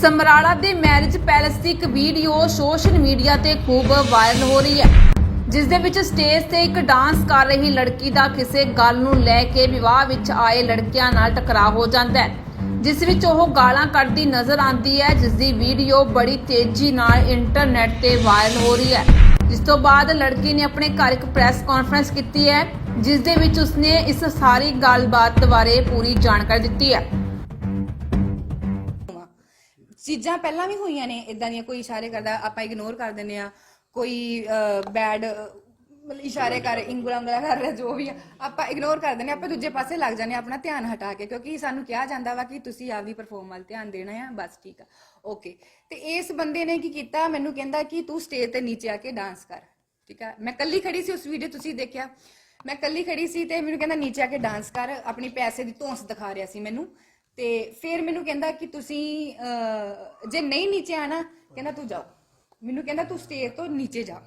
ਸਮਰਾਲਾ ਦੇ marriage palace ਦੀ ਇੱਕ video social media ਤੇ ਖੂਬ ਵਾਇਰਲ ਹੋ ਰਹੀ ਹੈ। ਜਿਸ ਦੇ ਵਿੱਚ ਸਟੇਜ ਤੇ ਇੱਕ ਡਾਂਸ ਕਰ ਰਹੀ ਲੜਕੀ ਦਾ ਕਿਸੇ ਗੱਲ ਨੂੰ ਲੈ ਕੇ ਵਿਵਾਹ ਵਿੱਚ ਆਏ ਲੜਕਿਆਂ ਨਾਲ ਟਕਰਾਅ ਹੋ ਜਾਂਦਾ ਹੈ। ਜਿਸ ਵਿੱਚ ਉਹ ਗਾਲਾਂ ਕੱਢਦੀ ਨਜ਼ਰ ਆਉਂਦੀ ਹੈ, ਜਿਸ ਦੀ ਵੀਡੀਓ ਬੜੀ ਤੇਜ਼ੀ ਨਾਲ ਇੰਟਰਨੈਟ ਤੇ ਵਾਇਰਲ ਹੋ ਰਹੀ ਹੈ। ਜਿਸ ਤੋਂ ਬਾਅਦ ਲੜਕੀ ਨੇ ਆਪਣੇ ਘਰ ਇੱਕ ਪ੍ਰੈਸ ਕਾਨਫਰੰਸ ਕੀਤੀ ਹੈ, ਜਿਸ ਦੇ ਵਿੱਚ ਉਸਨੇ ਇਸ ਸਾਰੀ ਗੱਲਬਾਤ ਬਾਰੇ ਪੂਰੀ ਜਾਣਕਾਰੀ ਦਿੱਤੀ ਹੈ। ਚੀਜ਼ਾਂ ਪਹਿਲਾਂ ਵੀ ਹੋਈਆਂ ਨੇ ਇਦਾਂ ਦੀਆਂ ਕੋਈ ਇਸ਼ਾਰੇ ਕਰਦਾ ਆਪਾਂ ਇਗਨੋਰ ਕਰ ਦਿੰਦੇ ਆ ਕੋਈ ਬੈਡ ਮਤਲਬ ਇਸ਼ਾਰੇ ਕਰ ਇੰਗਲਾ ਉਂਗਲਾ ਕਰ ਰਿਹਾ ਜੋ ਵੀ ਆ ਆਪਾਂ ਇਗਨੋਰ ਕਰ ਦਿੰਦੇ ਹਾਂ, ਆਪਾਂ ਦੂਜੇ ਪਾਸੇ ਲੱਗ ਜਾਂਦੇ ਹਾਂ ਆਪਣਾ ਧਿਆਨ ਹਟਾ ਕੇ ਕਿਉਂਕਿ ਸਾਨੂੰ ਕਿਹਾ ਜਾਂਦਾ ਵਾ ਕਿ ਤੁਸੀਂ ਆਪਦੀ ਪਰਫਾਰਮ ਵੱਲ ਧਿਆਨ ਦੇਣਾ ਆ ਬਸ ਠੀਕ ਆ ਓਕੇ ਤੇ ਇਸ ਬੰਦੇ ਨੇ ਕੀ ਕੀਤਾ ਮੈਨੂੰ ਕਹਿੰਦਾ ਕਿ ਤੂੰ ਸਟੇਜ ਤੇ ਨੀਚੇ ਆ ਕੇ ਡਾਂਸ ਕਰ ਠੀਕ ਆ ਮੈਂ ਕੱਲੀ ਖੜੀ ਸੀ ਉਸ ਵੀਡੀਓ ਤੁਸੀਂ ਦੇਖਿਆ ਮੈਂ ਕੱਲੀ ਖੜੀ ਸੀ ਤੇ ਮੈਨੂੰ ਕਹਿੰਦਾ ਨੀਚੇ ਆ ਕੇ ਡਾਂਸ ਕਰ ਆਪਣੀ ਪੈਸੇ ਦੀ ਧੌਂਸ ਦਿਖਾ ਰਿਹਾ ਸੀ ਮੈਨੂੰ ਤੇ ਫਿਰ ਮੈਨੂੰ ਕਹਿੰਦਾ ਕਿ ਤੁਸੀਂ ਅਹ, ਜੇ ਨਹੀਂ ਨੀਚੇ ਆਣਾ ਕਹਿੰਦਾ ਤੂੰ ਜਾਓ। ਮੈਨੂੰ ਕਹਿੰਦਾ ਤੂੰ ਸਟੇਜ ਤੋਂ ਨੀਚੇ ਜਾ।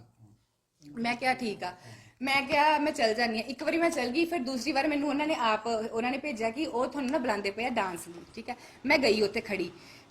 ਮੈਂ ਕਿਹਾ ਠੀਕ ਆ। ਮੈਂ ਕਿਹਾ ਮੈਂ ਚੱਲ ਜਾਨੀ ਆ ਇੱਕ ਵਾਰੀ ਮੈਂ ਚੱਲ ਗਈ ਫਿਰ ਦੂਸਰੀ ਵਾਰ ਮੈਨੂੰ ਉਹਨਾਂ ਨੇ ਆਪ ਉਹਨਾਂ ਨੇ ਭੇਜਿਆ ਕਿ ਉਹ ਤੁਹਾਨੂੰ ਨਾ ਬੁਲਾਉਂਦੇ ਪਏ ਆ ਡਾਂਸ ਲਈ ਠੀਕ ਹੈ? ਮੈਂ ਗਈ ਉੱਥੇ ਖੜੀ।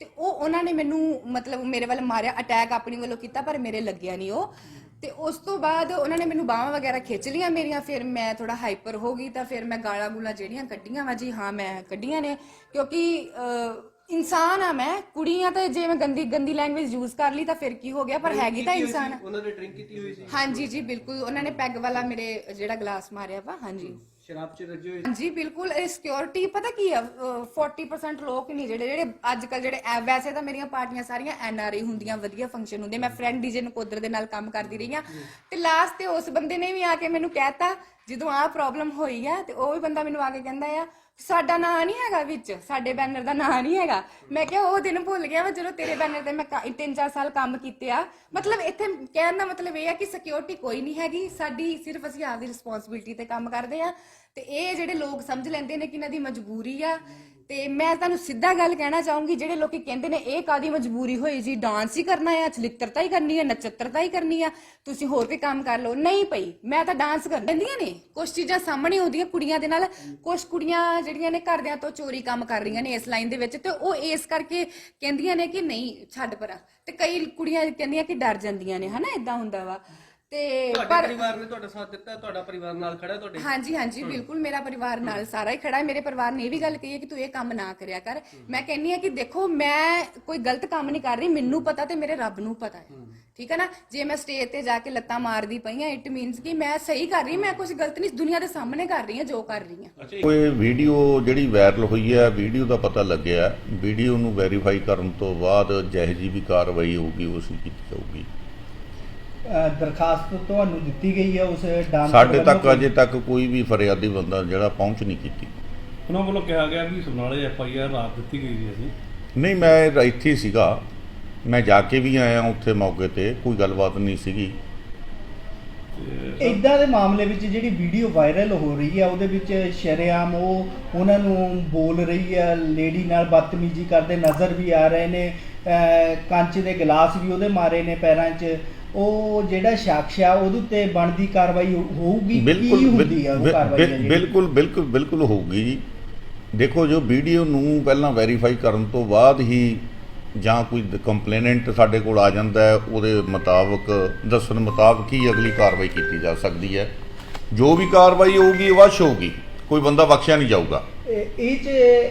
ਤੇ ਉਹ ਉਹਨਾਂ ਨੇ ਮੈਨੂੰ ਮਤਲਬ ਮੇਰੇ ਵੱਲ ਮਾਰਿਆ ਅਟੈਕ ਆਪਣੀ ਵੱਲੋਂ ਕੀਤਾ ਪਰ ਮੇਰੇ ਲੱਗਿਆ ਨਹੀਂ ਉਹ। ਤੇ ਉਸ ਤੋਂ ਬਾਅਦ ਉਹਨਾਂ ਨੇ ਮੈਨੂੰ ਬਾਹਾਂ ਵਗੈਰਾ ਖਿੱਚ ਲੀਆਂ ਮੇਰੀਆਂ ਫਿਰ ਮੈਂ ਥੋੜਾ ਹਾਈਪਰ ਹੋ ਗਈ ਤਾਂ ਫਿਰ ਮੈਂ ਗਾਲਾਂ ਗੂਲਾਂ ਜਿਹੜੀਆਂ ਕੱਢੀਆਂ ਵਾ ਜੀ ਹਾਂ ਮੈਂ ਕੱਢੀਆਂ ਨੇ ਕਿਉਂਕਿ ਇਨਸਾਨ ਆ ਮੈਂ ਕੁੜੀ ਆ ਤਾਂ ਜੇ ਮੈਂ ਗੰਦੀ ਗੰਦੀ ਲੈਂਗੁਏਜ ਯੂਜ਼ ਕਰ ਲਈ ਤਾਂ ਫਿਰ ਕੀ ਹੋ ਗਿਆ? ਪਰ ਹੈਗੀ ਤਾਂ ਇਨਸਾਨ ਆ। ਉਹਨਾਂ ਨੇ ਡਰਿੰਕ ਕੀਤੀ ਹੋਈ ਸੀ। ਹਾਂਜੀ ਜੀ ਬਿਲਕੁਲ ਉਹਨਾਂ ਨੇ ਪੈਗ ਵਾਲਾ ਮੇਰੇ ਜਿਹੜਾ ਗਲਾਸ ਮਾਰਿਆ ਵਾ ਹਾਂਜੀ। ਸ਼ਰਾਬ ਚ ਰੱਜੇ ਹੋਏ ਜੀ ਬਿਲਕੁਲ ਇਹ ਸਿਕਿਉਰਿਟੀ ਪਤਾ ਕੀ ਆ ਅਹ 40% ਲੋਕ ਨਹੀਂ ਜਿਹੜੇ ਜਿਹੜੇ ਅੱਜ ਕੱਲ ਜਿਹੜੇ ਐ- ਵੈਸੇ ਤਾਂ ਮੇਰੀਆਂ ਪਾਰਟੀਆਂ ਸਾਰੀਆਂ ਐਨਆਰਆਈ ਹੁੰਦੀਆਂ ਵਧੀਆ ਫੰਕਸ਼ਨ ਹੁੰਦੇ ਮੈਂ ਫਰੈਂਡ ਡੀਜੇ ਨਕੋਦਰ ਦੇ ਨਾਲ ਕੰਮ ਕਰਦੀ ਰਹੀ ਆ। ਤੇ ਲਾਸਟ ਤੇ ਉਸ ਬੰਦੇ ਨੇ ਵੀ ਆ ਕੇ ਮੈਨੂੰ ਕਹਿਤਾ ਜਦੋਂ ਆਹ ਪ੍ਰੋਬਲਮ ਹੋਈ ਆ ਤੇ ਉਹ ਵੀ ਬੰਦਾ ਮੈਨੂੰ ਆ ਕੇ ਕਹਿੰਦਾ ਆ ਸਾਡਾ ਨਾਂ ਨਹੀਂ ਹੈਗਾ ਵਿੱਚ, ਸਾਡੇ ਬੈਨਰ ਦਾ ਨਾਂ ਨਹੀਂ ਹੈਗਾ। ਮੈਂ ਕਿਹਾ ਉਹ ਦਿਨ ਭੁੱਲ ਗਿਆ ਵਾ, ਜਦੋਂ ਤੇਰੇ ਬੈਨਰ ਤੇ ਮੈਂ 3-4 ਸਾਲ ਕੰਮ ਕੀਤੇ ਆ। ਮਤਲਬ ਇੱਥੇ ਕਹਿਣ ਦਾ ਮਤਲਬ ਇਹ ਆ ਕਿ ਸਿਕਿਉਰਿਟੀ ਕੋਈ ਨਹੀਂ ਹੈਗੀ, ਸਾਡੀ ਸਿਰਫ ਅਸੀਂ ਆਪਦੀ ਰਿਸਪੌਂਸਿਬਿਲਟੀ ਤੇ ਕੰਮ ਕਰਦੇ ਆ। ਤੇ ਇਹ ਜਿਹੜੇ ਲੋਕ ਸਮਝ ਲੈਂਦੇ ਨੇ ਕਿ ਇਹਨਾਂ ਦੀ ਮਜਬੂਰੀ ਆ ਤੇ ਮੈਂ ਤੁਹਾਨੂੰ ਸਿੱਧਾ ਗੱਲ ਕਹਿਣਾ ਚਾਹੂੰਗੀ, ਜਿਹੜੇ ਲੋਕੀ ਕਹਿੰਦੇ ਨੇ ਇਹ ਕਾਦੀ ਮਜਬੂਰੀ ਹੋਈ ਜੀ? ਡਾਂਸ ਹੀ ਕਰਨਾ ਆ, ਚਲਿੱਤਰਤਾ ਹੀ ਕਰਨੀ ਆ, ਨਚੱਤਰਤਾ ਹੀ ਕਰਨੀ ਆ, ਤੁਸੀਂ ਹੋਰ ਵੀ ਕੰਮ ਕਰ ਲਓ। ਨਹੀਂ ਪਈ ਮੈਂ ਤਾਂ ਡਾਂਸ ਕਰ ਲੈਂਦੀਆਂ ਨੇ। ਕੁਝ ਚੀਜ਼ਾਂ ਸਾਹਮਣੇ ਆਉਂਦੀਆਂ ਕੁੜੀਆਂ ਦੇ ਨਾਲ ਕੁਝ ਕੁੜੀਆਂ ਜਿਹੜੀਆਂ ਨੇ ਘਰਦਿਆਂ ਤੋਂ ਚੋਰੀ ਕੰਮ ਕਰ ਰਹੀਆਂ ਨੇ ਇਸ ਲਾਈਨ ਦੇ ਵਿੱਚ, ਤੇ ਉਹ ਇਸ ਕਰਕੇ ਕਹਿੰਦੀਆਂ ਨੇ ਕਿ ਨਹੀਂ, ਛੱਡ ਪਰਾਂ। ਤੇ ਕਈ ਕੁੜੀਆਂ ਕਹਿੰਦੀਆਂ ਕਿ ਡਰ ਜਾਂਦੀਆਂ ਨੇ, ਹਨਾ? ਇਦਾਂ ਹੁੰਦਾ ਵਾ। ਤੇ ਤੁਹਾਡੇ ਪਰ ਪਰਿਵਾਰ ਨੇ ਤੁਹਾਡਾ ਸਾਥ ਦਿੱਤਾ ਤੁਹਾਡਾ ਪਰਿਵਾਰ ਨਾਲ ਖੜਾ ਤੁਹਾਡੇ ਹਾਂਜੀ ਹਾਂਜੀ ਬਿਲਕੁਲ ਮੇਰਾ ਪਰਿਵਾਰ ਨਾਲ ਸਾਰਾ ਹੀ ਖੜਾ ਹੈ। ਮੇਰੇ ਪਰਿਵਾਰ ਨੇ ਇਹ ਵੀ ਗੱਲ ਕਹੀ ਹੈ ਕਿ ਤੂੰ ਇਹ ਕੰਮ ਨਾ ਕਰਿਆ ਕਰ। ਮੈਂ ਕਹਿੰਨੀ ਆ ਕਿ ਦੇਖੋ ਮੈਂ ਕੋਈ ਗਲਤ ਕੰਮ ਨਹੀਂ ਕਰ ਰਹੀ ਮੈਨੂੰ ਪਤਾ ਤੇ ਮੇਰੇ ਰੱਬ ਨੂੰ ਪਤਾ ਹੈ। ਠੀਕ ਹੈ ਨਾ? ਜੇ ਮੈਂ ਸਟੇਜ ਤੇ ਜਾ ਕੇ ਲੱਤਾਂ ਮਾਰਦੀ ਪਈ ਆ ਇਟ ਮੀਨਸ ਕਿ ਮੈਂ ਸਹੀ ਕਰ ਰਹੀ ਮੈਂ ਕੁਝ ਗਲਤ ਨਹੀਂ ਦੁਨੀਆ ਦੇ ਸਾਹਮਣੇ ਕਰ ਰਹੀ ਹਾਂ ਜੋ ਕਰ ਰਹੀ ਹਾਂ। ਕੋਈ ਵੀਡੀਓ ਜਿਹੜੀ ਵਾਇਰਲ ਹੋਈ ਹੈ ਵੀਡੀਓ ਦਾ ਪਤਾ ਲੱਗਿਆ ਵੀਡੀਓ ਨੂੰ ਵੈਰੀਫਾਈ ਕਰਨ ਤੋਂ ਬਾਅਦ ਜਿਹੋ ਜਿਹੀ ਵੀ ਕਾਰਵਾਈ ਹੋਊਗੀ ਉਸ ਨੂੰ ਕੀਤੀ ਜਾਊਗੀ। ਅ, ਦਰਖਾਸਤ ਤੁਹਾਨੂੰ ਦਿੱਤੀ ਗਈ ਹੈ ਉਸ ਡਾਂਸ ਸਾਡੇ ਤੱਕ ਅਜੇ ਤੱਕ ਕੋਈ ਵੀ ਫਰਿਆਦੀ ਬੰਦਾ ਜਿਹੜਾ ਪਹੁੰਚ ਨਹੀਂ ਕੀਤੀ। ਉਹਨਾਂ ਵੱਲੋਂ ਕਿਹਾ ਗਿਆ ਵੀ ਸਮਨਾਲੇ ਐਫ ਆਈ ਆਰ ਰਾਤ ਦਿੱਤੀ ਗਈ ਸੀ ਅਸੀਂ। ਨਹੀਂ ਮੈਂ ਇੱਥੇ ਹੀ ਸੀਗਾ। ਮੈਂ ਜਾ ਕੇ ਵੀ ਆਇਆ ਉੱਥੇ ਮੌਕੇ ਤੇ ਕੋਈ ਗੱਲਬਾਤ ਨਹੀਂ ਸੀਗੀ। ਇਦਾਂ ਦੇ ਮਾਮਲੇ ਵਿੱਚ ਜਿਹੜੀ ਵੀਡੀਓ ਵਾਇਰਲ ਹੋ ਰਹੀ ਹੈ ਉਹਦੇ ਵਿੱਚ ਸ਼ਰੇਆਮ ਉਹ ਉਹਨਾਂ ਨੂੰ ਬੋਲ ਰਹੀ ਹੈ ਲੇਡੀ ਨਾਲ ਬਦਤਮੀਜ਼ੀ ਕਰਦੇ ਨਜ਼ਰ ਵੀ ਆ ਰਹੇ ਨੇ ਅ, ਕੰਚ ਦੇ ਗਲਾਸ ਵੀ ਉਹਦੇ ਮਾਰੇ ਨੇ ਪੈਰਾਂ 'ਚ। ਉਹ ਜਿਹੜਾ ਸ਼ਖਸ ਆ ਉਹਦੇ ਉੱਤੇ ਬਣਦੀ ਕਾਰਵਾਈ ਹੋਊਗੀ? ਕੀ ਬਿਲਕੁਲ ਹੁੰਦੀ ਆ ਉਹ ਕਾਰਵਾਈ? ਬਿਲਕੁਲ ਬਿਲਕੁਲ ਬਿਲਕੁਲ ਹੋਊਗੀ ਜੀ। ਦੇਖੋ ਜੋ ਵੀਡੀਓ ਨੂੰ ਪਹਿਲਾਂ ਵੈਰੀਫਾਈ ਕਰਨ ਤੋਂ ਬਾਅਦ ਹੀ ਜਾਂ ਕੋਈ ਕੰਪਲੇਨੈਂਟ ਸਾਡੇ ਕੋਲ ਆ ਜਾਂਦਾ ਹੈ ਉਹਦੇ ਮੁਤਾਬਕ ਦੱਸਣ ਮੁਤਾਬਕ ਹੀ ਅਗਲੀ ਕਾਰਵਾਈ ਕੀਤੀ ਜਾ ਸਕਦੀ ਹੈ। ਜੋ ਵੀ ਕਾਰਵਾਈ ਹੋਊਗੀ ਅਵਸ਼ ਹੋਊਗੀ। ਕੋਈ ਬੰਦਾ ਬਖਸ਼ਿਆ ਨਹੀਂ ਜਾਊਗਾ। ਇਹ ਇਹ 'ਚ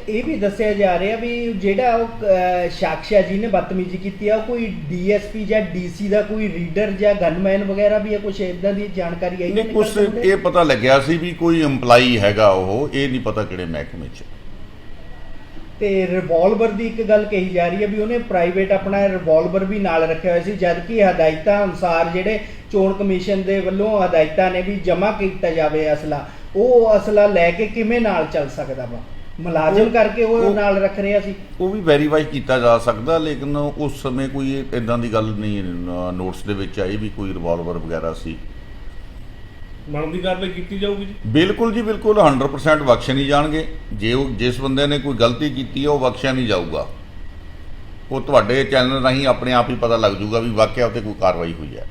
ਇਹ ਵੀ ਦੱਸਿਆ ਜਾ ਰਿਹਾ ਵੀ ਜਿਹੜਾ ਉਹ ਅ, ਸ਼ਖਸ ਆ ਜਿਹਨੇ ਬਦਤਮੀਜ਼ੀ ਕੀਤੀ ਆ ਉਹ ਕੋਈ ਡੀਐਸਪੀ ਜਾਂ ਡੀਸੀ ਦਾ ਕੋਈ ਰੀਡਰ ਜਾਂ ਗਨਮੈਨ ਵਗੈਰਾ ਵੀ ਹੈ ਕੁਝ ਇਦਾਂ ਦੀ ਜਾਣਕਾਰੀ ਆਈ ਨਹੀਂ ਕੁਛ ਇਹ ਪਤਾ ਲੱਗਿਆ ਸੀ ਵੀ ਕੋਈ EMPLOYEE ਹੈਗਾ ਉਹ ਇਹ ਨਹੀਂ ਪਤਾ ਕਿਹੜੇ ਮਹਿਕਮੇ 'ਚ। ਤੇ ਰਿਵਾਲਵਰ ਦੀ ਇੱਕ ਗੱਲ ਕਹੀ ਜਾ ਰਹੀ ਹੈ ਵੀ ਉਹਨੇ ਪ੍ਰਾਈਵੇਟ ਆਪਣਾ ਰਿਵਾਲਵਰ ਵੀ ਨਾਲ ਰੱਖਿਆ ਹੋਇਆ ਸੀ ਜਦਕਿ ਹਦਾਇਤਾਂ ਅਨੁਸਾਰ ਜਿਹੜੇ ਚੋਣ ਕਮਿਸ਼ਨ ਦੇ ਵੱਲੋਂ ਹਦਾਇਤਾਂ ਨੇ ਵੀ ਜਮ੍ਹਾਂ ਕੀਤਾ ਜਾਵੇ ਅਸਲਾ। ਉਹ ਅਸਲਾ ਲੈ ਕੇ ਕਿਵੇਂ ਨਾਲ ਚੱਲ ਸਕਦਾ ਵਾ? ਮੁਲਾਜ਼ਮ ਕਰਕੇ ਉਹ ਉਹ- ਨਾਲ ਰੱਖ ਰਿਹਾ ਸੀ ਉਹ ਵੀ ਵੈਰੀਫਾਈ ਕੀਤਾ ਜਾ ਸਕਦਾ ਲੇਕਿਨ ਉਸ ਸਮੇਂ ਕੋਈ ਇਦਾਂ ਦੀ ਗੱਲ ਨਹੀਂ ਨੋਟਸ ਦੇ ਵਿੱਚ ਆਈ ਵੀ ਕੋਈ ਰਿਵਾਲਵਰ ਵਗੈਰਾ ਸੀ। ਬਣਦੀ ਕਾਰਵਾਈ ਕੀਤੀ ਜਾਊਗੀ ਜੀ? ਬਿਲਕੁਲ ਜੀ ਬਿਲਕੁਲ 100% ਬਖਸ਼ੇ ਨਹੀਂ ਜਾਣਗੇ। ਜੇ ਉਹ ਜਿਸ ਬੰਦੇ ਨੇ ਕੋਈ ਗਲਤੀ ਕੀਤੀ ਹੈ ਉਹ ਬਖਸ਼ਿਆ ਨਹੀਂ ਜਾਊਗਾ। ਉਹ ਤੁਹਾਡੇ ਚੈਨਲ ਰਾਹੀਂ ਆਪਣੇ ਆਪ ਹੀ ਪਤਾ ਲੱਗ ਜਾਊਗਾ ਵੀ ਵਾਕਿਆ ਉੱਤੇ ਕੋਈ ਕਾਰਵਾਈ ਹੋਈ ਹੈ।